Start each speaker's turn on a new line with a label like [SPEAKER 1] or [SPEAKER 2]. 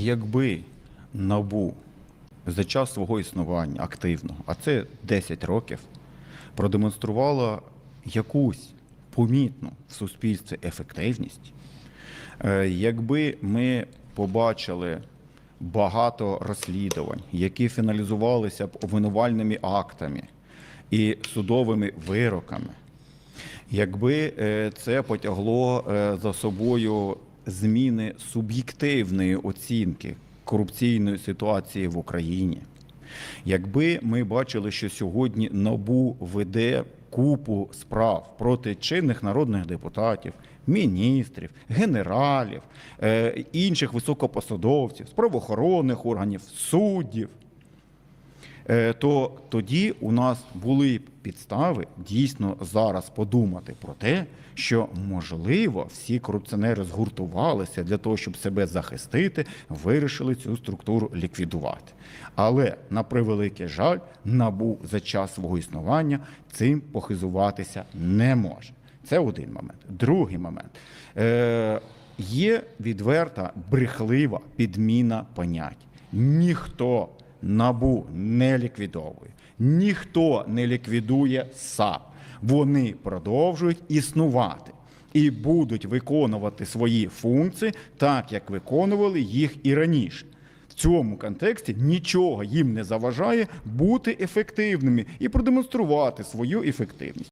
[SPEAKER 1] Якби НАБУ за час свого існування активного, а це 10 років, продемонструвала якусь помітну в суспільстві ефективність, е, якби ми побачили багато розслідувань, які фіналізувалися б обвинувальними актами і судовими вироками, Якби е, це потягло е, за собою зміни суб'єктивної оцінки корупційної ситуації в Україні, якби ми бачили, що сьогодні НАБУ веде купу справ проти чинних народних депутатів, міністрів, генералів, е, інших високопосадовців, з правоохоронних органів, суддів, то тоді у нас були підстави дійсно зараз подумати про те, що можливо всі корупціонери згуртувалися для того, щоб себе захистити, вирішили цю структуру ліквідувати. Але на превеликий жаль, набу за час свого існування цим похизуватися не може. Це один момент. Другий момент. Е, є відверта брехлива підміна понять. Ніхто набу не ліквідовує, ніхто не ліквідує САП. Вони продовжують існувати і будуть виконувати свої функції так, як виконували їх і раніше. В цьому контексті нічого їм не заважає бути ефективними і продемонструвати свою ефективність.